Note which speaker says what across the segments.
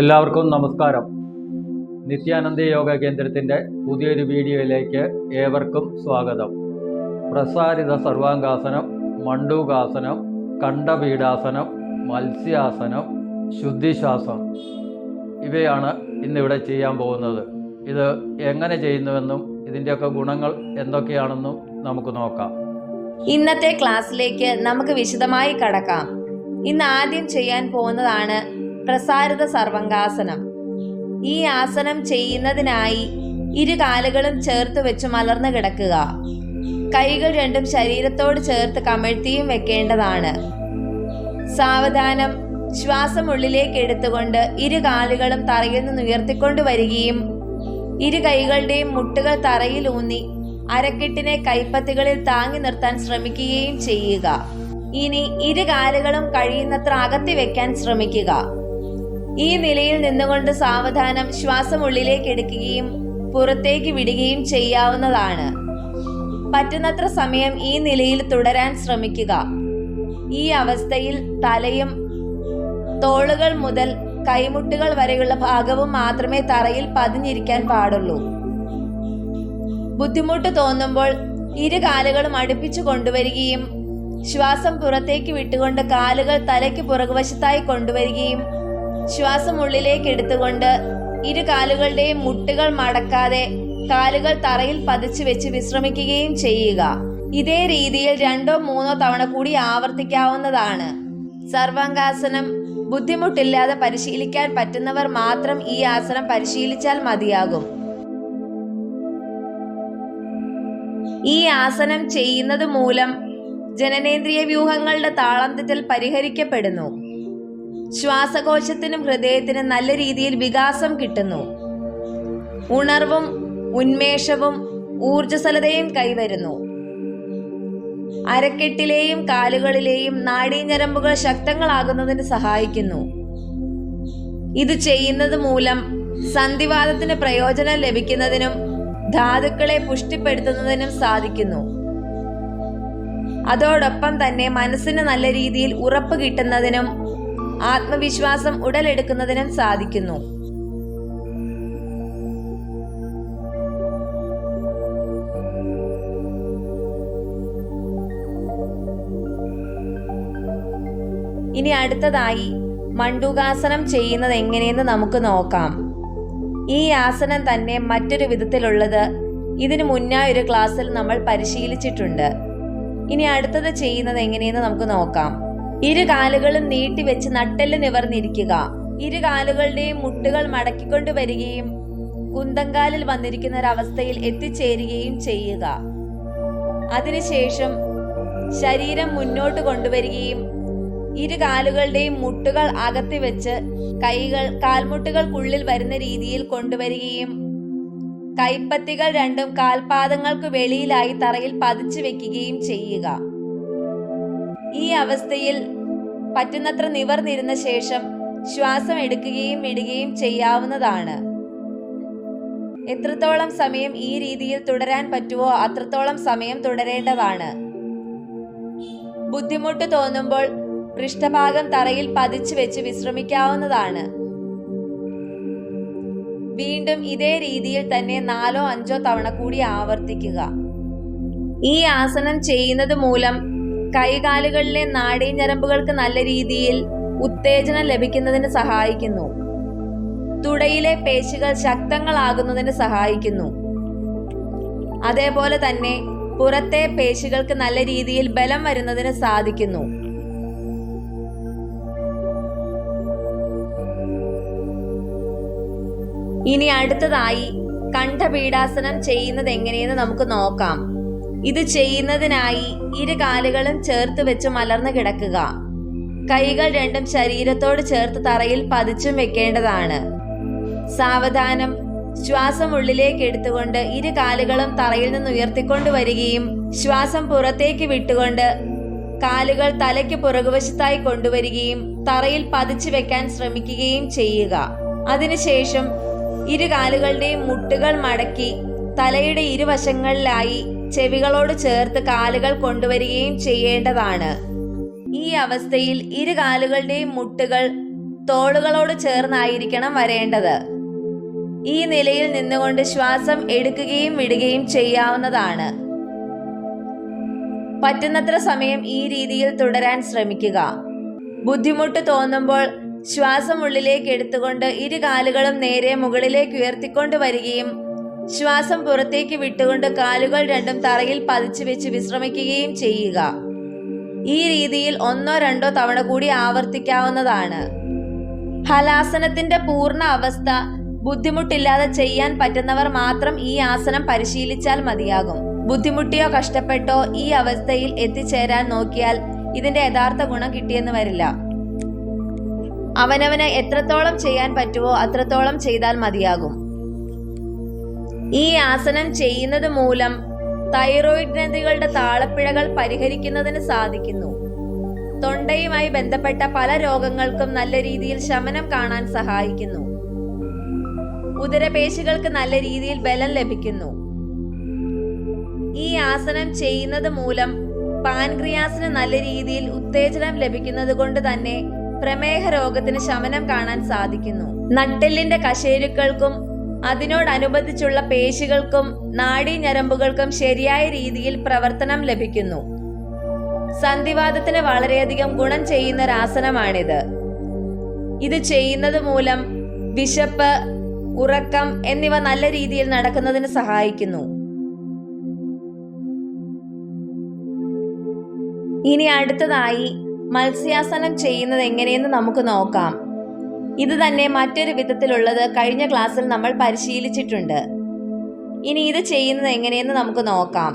Speaker 1: എല്ലാവർക്കും നമസ്കാരം. നിത്യാനന്ദ യോഗ കേന്ദ്രത്തിന്റെ പുതിയൊരു വീഡിയോയിലേക്ക് ഏവർക്കും സ്വാഗതം. പ്രസാരിത സർവാംഗാസനം മണ്ടൂകാസനം കണ്ഠപീഠാസനം മത്സ്യാസനം ശുദ്ധിശ്വാസം ഇവയാണ് ഇന്നിവിടെ ചെയ്യാൻ പോകുന്നത്. ഇത് എങ്ങനെ ചെയ്യുന്നുവെന്നും ഇതിന്റെയൊക്കെ ഗുണങ്ങൾ എന്തൊക്കെയാണെന്നും നമുക്ക് നോക്കാം.
Speaker 2: ഇന്നത്തെ ക്ലാസ്സിലേക്ക് നമുക്ക് വിശദമായി കടക്കാം. ഇന്ന് ആദ്യം ചെയ്യാൻ പോകുന്നതാണ് പ്രസാരിത സർവങ്കാസനം ഈ ആസനം ചെയ്യുന്നതിനായി ഇരു കാലുകളും ചേർത്ത് വെച്ച് മലർന്നു കിടക്കുക. കൈകൾ രണ്ടും ശരീരത്തോട് ചേർത്ത് കമഴ്ത്തിയും വെക്കേണ്ടതാണ്. സാവധാനം ശ്വാസം ഉള്ളിലേക്ക് എടുത്തുകൊണ്ട് ഇരു കാലുകളും തറയിൽ നിന്ന് ഉയർത്തിക്കൊണ്ട് വരികയും ഇരു കൈകളുടെയും മുട്ടുകൾ തറയിൽ ഊന്നി അരക്കെട്ടിനെ കൈപ്പത്തികളിൽ താങ്ങി നിർത്താൻ ശ്രമിക്കുകയും ചെയ്യുക. ഇനി ഇരു കാലുകളും കഴിയുന്നത്ര അകത്തി വെക്കാൻ ശ്രമിക്കുക. ഈ നിലയിൽ നിന്നുകൊണ്ട് സാവധാനം ശ്വാസം ഉള്ളിലേക്ക് എടുക്കുകയും പുറത്തേക്ക് വിടുകയും ചെയ്യാവുന്നതാണ്. പറ്റുന്നത്ര സമയം ഈ നിലയിൽ തുടരാൻ ശ്രമിക്കുക. ഈ അവസ്ഥയിൽ തലയും തോളുകൾ മുതൽ കൈമുട്ടുകൾ വരെയുള്ള ഭാഗവും മാത്രമേ തറയിൽ പതിഞ്ഞിരിക്കാൻ പാടുള്ളൂ. ബുദ്ധിമുട്ട് തോന്നുമ്പോൾ ഇരു കാലുകളും അടുപ്പിച്ചു കൊണ്ടുവരികയും ശ്വാസം പുറത്തേക്ക് വിട്ടുകൊണ്ട് കാലുകൾ തലയ്ക്ക് പുറകുവശത്തായി കൊണ്ടുവരികയും ശ്വാസം ഉള്ളിലേക്ക് എടുത്തുകൊണ്ട് ഇരു കാലുകളുടെയും മുട്ടുകൾ മടക്കാതെ കാലുകൾ തറയിൽ പതിച്ചു വെച്ച് വിശ്രമിക്കുകയും ചെയ്യുക. ഇതേ രീതിയിൽ രണ്ടോ മൂന്നോ തവണ കൂടി ആവർത്തിക്കാവുന്നതാണ്. സർവാംഗാസനം ബുദ്ധിമുട്ടില്ലാതെ പരിശീലിക്കാൻ പറ്റുന്നവർ മാത്രം ഈ ആസനം പരിശീലിച്ചാൽ മതിയാകും. ഈ ആസനം ചെയ്യുന്നത് മൂലം ജനനേന്ദ്രിയ വ്യൂഹങ്ങളുടെ താളം തെറ്റൽ പരിഹരിക്കപ്പെടുന്നു. ശ്വാസകോശത്തിനും ഹൃദയത്തിനും നല്ല രീതിയിൽ വികാസം കിട്ടുന്നു. ഉണർവും ഉന്മേഷവും ഊർജസ്വലതയും കൈവരുന്നു. അരക്കെട്ടിലെയും കാലുകളിലെയും നാഡീഞരമ്പുകൾ ശക്തങ്ങളാകുന്നതിന് സഹായിക്കുന്നു. ഇത് ചെയ്യുന്നത് മൂലം സന്ധിവാദത്തിന് പ്രയോജനം ലഭിക്കുന്നതിനും ധാതുക്കളെ പുഷ്ടിപ്പെടുത്തുന്നതിനും സാധിക്കുന്നു. അതോടൊപ്പം തന്നെ മനസ്സിന് നല്ല രീതിയിൽ ഉറപ്പ് കിട്ടുന്നതിനും ആത്മവിശ്വാസം ഉടലെടുക്കുന്നതിനും സാധിക്കുന്നു. ഇനി അടുത്തതായി മണ്ടൂകാസനം ചെയ്യുന്നത് എങ്ങനെയെന്ന് നമുക്ക് നോക്കാം. ഈ ആസനം തന്നെ മറ്റൊരു വിധത്തിലുള്ളത്. ഇതിനു മുന്നായി ഒരു ക്ലാസ്സിൽ നമ്മൾ പരിശീലിച്ചിട്ടുണ്ട്. ഇനി അടുത്തത് ചെയ്യുന്നത് എങ്ങനെയെന്ന് നമുക്ക് നോക്കാം. ഇരു കാലുകളും നീട്ടിവെച്ച് നട്ടെല്ല് നിവർന്നിരിക്കുക. ഇരു കാലുകളുടെയും മുട്ടുകൾ മടക്കിക്കൊണ്ട് വരികയും കുന്തങ്കാലിൽ വന്നിരിക്കുന്ന ഒരവസ്ഥയിൽ എത്തിച്ചേരുകയും ചെയ്യുക. അതിനുശേഷം ശരീരം മുന്നോട്ട് കൊണ്ടുവരികയും ഇരു കാലുകളുടെയും മുട്ടുകൾ അകത്തി വെച്ച് കൈകൾ കാൽമുട്ടുകൾക്കുള്ളിൽ വരുന്ന രീതിയിൽ കൊണ്ടുവരികയും കൈപ്പത്തികൾ രണ്ടും കാൽപാദങ്ങൾക്ക് വെളിയിലായി തറയിൽ പതിച്ചു വെക്കുകയും ചെയ്യുക. ഈ അവസ്ഥയിൽ പറ്റുന്നത്ര നിവർന്നിരുന്ന ശേഷം ശ്വാസം എടുക്കുകയും ഇടുകയും ചെയ്യാവുന്നതാണ്. എത്രത്തോളം സമയം ഈ രീതിയിൽ തുടരാൻ പറ്റുമോ അത്രത്തോളം സമയം തുടരേണ്ടതാണ്. ബുദ്ധിമുട്ട് തോന്നുമ്പോൾ പൃഷ്ഠഭാഗം തറയിൽ പതിച്ചു വെച്ച് വിശ്രമിക്കാവുന്നതാണ്. വീണ്ടും ഇതേ രീതിയിൽ തന്നെ നാലോ അഞ്ചോ തവണ കൂടി ആവർത്തിക്കുക. ഈ ആസനം ചെയ്യുന്നത് മൂലം കൈകാലുകളിലെ നാഡീഞരമ്പുകൾക്ക് നല്ല രീതിയിൽ ഉത്തേജനം ലഭിക്കുന്നതിന് സഹായിക്കുന്നു. തുടയിലെ പേശികൾ ശക്തങ്ങളാകുന്നതിന് സഹായിക്കുന്നു. അതേപോലെ തന്നെ പുറത്തെ പേശികൾക്ക് നല്ല രീതിയിൽ ബലം വരുന്നതിന് സാധിക്കുന്നു. ഇനി അടുത്തതായി കണ്ഠപീഡാസനം ചെയ്യുന്നത് എങ്ങനെയെന്ന് നമുക്ക് നോക്കാം. ഇത് ചെയ്യുന്നതിനായി ഇരു കാലുകളും ചേർത്ത് വെച്ച് മലർന്നു കിടക്കുക. കൈകൾ രണ്ടും ശരീരത്തോട് ചേർത്ത് തറയിൽ പതിച്ചും വെക്കേണ്ടതാണ്. സാവധാനം. ശ്വാസം ഉള്ളിലേക്ക് എടുത്തുകൊണ്ട് ഇരു കാലുകളും തറയിൽ നിന്ന് ഉയർത്തിക്കൊണ്ട് വരികയും ശ്വാസം പുറത്തേക്ക് വിട്ടുകൊണ്ട് കാലുകൾ തലയ്ക്ക് പുറകുവശത്തായി കൊണ്ടുവരികയും തറയിൽ പതിച്ചു വെക്കാൻ ശ്രമിക്കുകയും ചെയ്യുക. അതിനുശേഷം ഇരു കാലുകളുടെയും മുട്ടുകൾ മടക്കി തലയുടെ ഇരുവശങ്ങളിലായി ചെവികളോട് ചേർത്ത് കാലുകൾ കൊണ്ടുവരികയും ചെയ്യേണ്ടതാണ്. ഈ അവസ്ഥയിൽ ഇരു കാലുകളുടെയും മുട്ടുകൾ തോളുകളോട് ചേർന്നായിരിക്കണം വരേണ്ടത്. ഈ നിലയിൽ നിന്നുകൊണ്ട് ശ്വാസം എടുക്കുകയും വിടുകയും ചെയ്യാവുന്നതാണ്. പറ്റുന്നത്ര സമയം ഈ രീതിയിൽ തുടരാൻ ശ്രമിക്കുക. ബുദ്ധിമുട്ട് തോന്നുമ്പോൾ ശ്വാസം ഉള്ളിലേക്ക് എടുത്തുകൊണ്ട് ഇരു കാലുകളും നേരെ മുകളിലേക്ക് ഉയർത്തിക്കൊണ്ട് വരികയും ശ്വാസം പുറത്തേക്ക് വിട്ടുകൊണ്ട് കാലുകൾ രണ്ടും തറയിൽ പതിച്ചു വെച്ച് വിശ്രമിക്കുകയും ചെയ്യുക. ഈ രീതിയിൽ ഒന്നോ രണ്ടോ തവണ കൂടി ആവർത്തിക്കാവുന്നതാണ്. ഹലാസനത്തിന്റെ പൂർണ അവസ്ഥ ബുദ്ധിമുട്ടില്ലാതെ ചെയ്യാൻ പറ്റുന്നവർ മാത്രം ഈ ആസനം പരിശീലിച്ചാൽ മതിയാകും. ബുദ്ധിമുട്ടിയോ കഷ്ടപ്പെട്ടോ ഈ അവസ്ഥയിൽ എത്തിച്ചേരാൻ നോക്കിയാൽ ഇതിന്റെ യഥാർത്ഥ ഗുണം കിട്ടിയെന്ന് വരില്ല. അവനവന് എത്രത്തോളം ചെയ്യാൻ പറ്റുമോ അത്രത്തോളം ചെയ്താൽ മതിയാകും. ഈ ആസനം ചെയ്യുന്നത് മൂലം തൈറോയിഡ് ഗ്രന്ഥികളുടെ താളപ്പിഴകൾ പരിഹരിക്കുന്നതിന് സാധിക്കുന്നു. തൊണ്ടയുമായി ബന്ധപ്പെട്ട പല രോഗങ്ങൾക്കും നല്ല രീതിയിൽ ശമനം കാണാൻ സഹായിക്കുന്നു. ഉദരപേശികൾക്ക് നല്ല രീതിയിൽ ബലം ലഭിക്കുന്നു. ഈ ആസനം ചെയ്യുന്നത് മൂലം പാൻക്രിയാസിന് നല്ല രീതിയിൽ ഉത്തേജനം ലഭിക്കുന്നത് കൊണ്ട് തന്നെ പ്രമേഹ രോഗത്തിന് ശമനം കാണാൻ സാധിക്കുന്നു. നട്ടെല്ലിന്റെ കശേരുക്കൾക്കും അതിനോടനുബന്ധിച്ചുള്ള പേശികൾക്കും നാഡീഞരമ്പുകൾക്കും ശരിയായ രീതിയിൽ പ്രവർത്തനം ലഭിക്കുന്നു. സന്ധിവാദത്തിന് വളരെയധികം ഗുണം ചെയ്യുന്ന ഒരാസനമാണിത് ഇത് ചെയ്യുന്നത് മൂലം വിശപ്പ് ഉറക്കം എന്നിവ നല്ല രീതിയിൽ നടക്കുന്നതിന് സഹായിക്കുന്നു. ഇനി അടുത്തതായി മത്സ്യാസനം ചെയ്യുന്നത് എങ്ങനെയെന്ന് നമുക്ക് നോക്കാം. ഇത് തന്നെ മറ്റൊരു വിധത്തിലുള്ളത് കഴിഞ്ഞ ക്ലാസ്സിൽ നമ്മൾ പരിശീലിച്ചിട്ടുണ്ട്. ഇനി ഇത് ചെയ്യുന്നത് എങ്ങനെയെന്ന് നമുക്ക് നോക്കാം.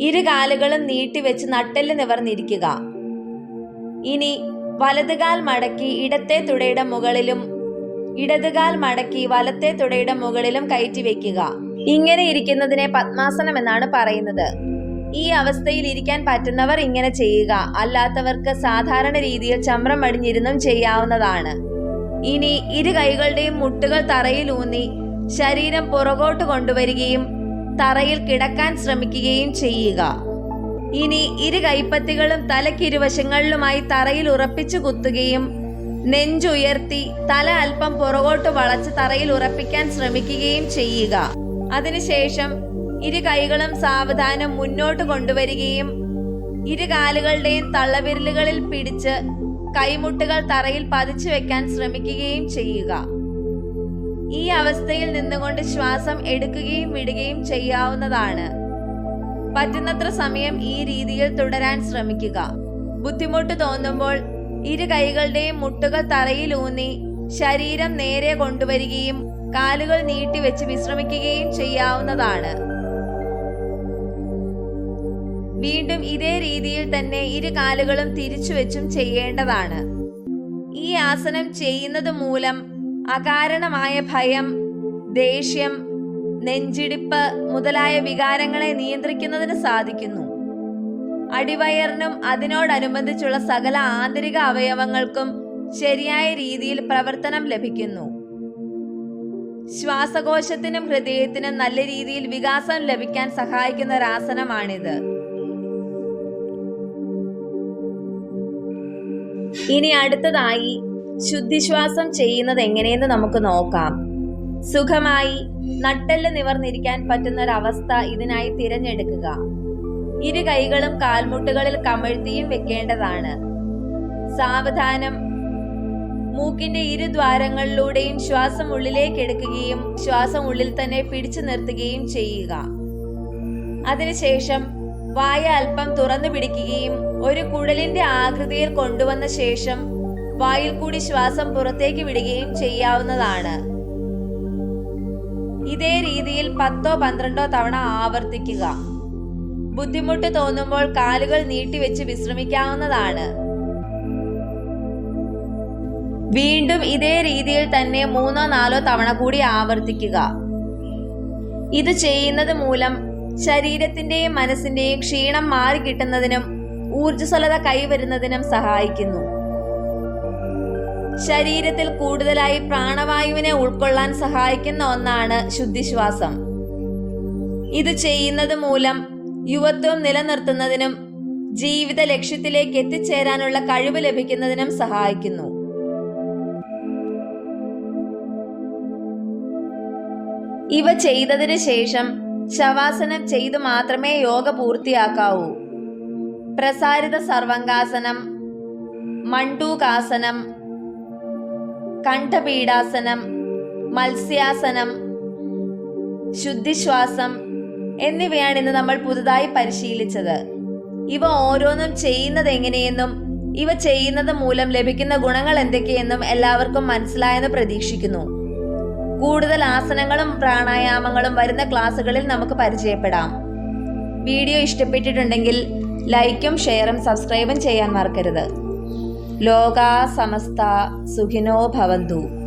Speaker 2: ഇരു കാലുകളും നീട്ടിവെച്ച് നട്ടെല്ല് നിവർന്നിരിക്കുക. ഇനി വലതുകാൽ മടക്കി ഇടത്തെ തുടയുടെ മുകളിലും ഇടതുകാൽ മടക്കി വലത്തെ തുടയുടെ മുകളിലും കയറ്റി വെക്കുക. ഇങ്ങനെ ഇരിക്കുന്നതിനെ പത്മാസനം എന്നാണ് പറയുന്നത്. ഈ അവസ്ഥയിൽ ഇരിക്കാൻ പറ്റുന്നവർ ഇങ്ങനെ ചെയ്യുക. അല്ലാത്തവർക്ക് സാധാരണ രീതിയിൽ ചമ്രം അടിഞ്ഞിരുന്നും ചെയ്യാവുന്നതാണ്. ഇനി ഇരു കൈകളുടെയും മുട്ടുകൾ തറയിൽ ഊന്നി ശരീരം പുറകോട്ട് കൊണ്ടുവരികയും തറയിൽ കിടക്കാൻ ശ്രമിക്കുകയും ചെയ്യുക. ഇനി ഇരു കൈപ്പത്തികളും തലക്കിരുവശങ്ങളിലുമായി തറയിൽ ഉറപ്പിച്ചു കുത്തുകയും നെഞ്ചുയർത്തി തല അല്പം പുറകോട്ട് വളച്ച് തറയിൽ ഉറപ്പിക്കാൻ ശ്രമിക്കുകയും ചെയ്യുക. അതിനുശേഷം ഇരു കൈകളും സാവധാനം മുന്നോട്ട് കൊണ്ടുവരികയും ഇരു കാലുകളുടെയും തള്ളവിരലുകളിൽ പിടിച്ച് കൈമുട്ടുകൾ തറയിൽ പതിച്ചു വെക്കാൻ ശ്രമിക്കുകയും ചെയ്യുക. ഈ അവസ്ഥയിൽ നിന്നുകൊണ്ട് ശ്വാസം എടുക്കുകയും വിടുകയും ചെയ്യാവുന്നതാണ്. പറ്റുന്നത്ര സമയം ഈ രീതിയിൽ തുടരാൻ ശ്രമിക്കുക. ബുദ്ധിമുട്ട് തോന്നുമ്പോൾ ഇരു കൈകളുടെയും മുട്ടുകൾ തറയിൽ ഊന്നി ശരീരം നേരെ കൊണ്ടുവരികയും കാലുകൾ നീട്ടിവെച്ച് വിശ്രമിക്കുകയും ചെയ്യാവുന്നതാണ്. വീണ്ടും ഇതേ രീതിയിൽ തന്നെ ഇരു കാലുകളും തിരിച്ചു വെച്ചും ചെയ്യേണ്ടതാണ്. ഈ ആസനം ചെയ്യുന്നത് മൂലം അകാരണമായ ഭയം ദേഷ്യം നെഞ്ചിടിപ്പ് മുതലായ വികാരങ്ങളെ നിയന്ത്രിക്കുന്നതിന് സാധിക്കുന്നു. അടിവയറിനും അതിനോടനുബന്ധിച്ചുള്ള സകല ആന്തരിക അവയവങ്ങൾക്കും ശരിയായ രീതിയിൽ പ്രവർത്തനം ലഭിക്കുന്നു. ശ്വാസകോശത്തിനും ഹൃദയത്തിനും നല്ല രീതിയിൽ വികാസം ലഭിക്കാൻ സഹായിക്കുന്ന ഒരു ഇനി അടുത്തതായി ശുദ്ധിശ്വാസം ചെയ്യുന്നത് എങ്ങനെയെന്ന് നമുക്ക് നോക്കാം. സുഖമായി നട്ടെല്ല് നിവർന്നിരിക്കാൻ പറ്റുന്ന ഒരു അവസ്ഥ ഇതിനായി തിരഞ്ഞെടുക്കുക. ഇരു കൈകളും കാൽമുട്ടുകളിൽ കമഴ്ത്തിയും വെക്കേണ്ടതാണ്. സാവധാനം. മൂക്കിന്റെ ഇരു ദ്വാരങ്ങളിലൂടെയും ശ്വാസം ഉള്ളിലേക്ക് എടുക്കുകയും ശ്വാസം ഉള്ളിൽ തന്നെ പിടിച്ചു നിർത്തുകയും ചെയ്യുക. അതിനുശേഷം വായ അല്പം തുറന്നു പിടിക്കുകയും ഒരു കുഴലിന്റെ ആകൃതിയിൽ കൊണ്ടുവന്ന ശേഷം വായിൽ കൂടി ശ്വാസം പുറത്തേക്ക് വിടുകയും ചെയ്യാവുന്നതാണ്. ഇതേ രീതിയിൽ പത്തോ പന്ത്രണ്ടോ തവണ ആവർത്തിക്കുക. ബുദ്ധിമുട്ട് തോന്നുമ്പോൾ കാലുകൾ നീട്ടിവെച്ച് വിശ്രമിക്കാവുന്നതാണ്. വീണ്ടും ഇതേ രീതിയിൽ തന്നെ മൂന്നോ നാലോ തവണ കൂടി ആവർത്തിക്കുക. ഇത് ചെയ്യുന്നത് മൂലം ശരീരത്തിന്റെയും മനസ്സിന്റെയും ക്ഷീണം മാറി കിട്ടുന്നതിനും ഊർജസ്വലത കൈവരുന്നതിനും സഹായിക്കുന്നു. ശരീരത്തിൽ കൂടുതലായി പ്രാണവായുവിനെ ഉൾക്കൊള്ളാൻ സഹായിക്കുന്ന ഒന്നാണ് ശുദ്ധിശ്വാസം. ഇത് ചെയ്യുന്നത് മൂലം യുവത്വം നിലനിർത്തുന്നതിനും ജീവിത ലക്ഷ്യത്തിലേക്ക് എത്തിച്ചേരാനുള്ള കഴിവ് ലഭിക്കുന്നതിനും സഹായിക്കുന്നു. ഇവ ചെയ്തതിനു ശേഷം ശവാസനം ചെയ്തു മാത്രമേ യോഗ പൂർത്തിയാക്കാവൂ. പ്രസാരിത സർവങ്കാസനം മണ്ടൂകാസനം കണ്ഠപീഡാസനം മത്സ്യാസനം ശുദ്ധിശ്വാസം എന്നിവയാണ് ഇന്ന് നമ്മൾ പുതുതായി പരിശീലിച്ചത്. ഇവ ഓരോന്നും ചെയ്യുന്നത് എങ്ങനെയെന്നും ഇവ ചെയ്യുന്നത് മൂലം ലഭിക്കുന്ന ഗുണങ്ങൾ എന്തൊക്കെയെന്നും എല്ലാവർക്കും മനസ്സിലായെന്ന് പ്രതീക്ഷിക്കുന്നു. കൂടുതൽ ആസനങ്ങളും പ്രാണായാമങ്ങളും വരുന്ന ക്ലാസ്സുകളിൽ നമുക്ക് പരിചയപ്പെടാം. വീഡിയോ ഇഷ്ടപ്പെട്ടിട്ടുണ്ടെങ്കിൽ ലൈക്കും ഷെയറും സബ്സ്ക്രൈബും ചെയ്യാൻ മറക്കരുത്. ലോകാ സമസ്ത സുഖിനോ ഭവന്തു.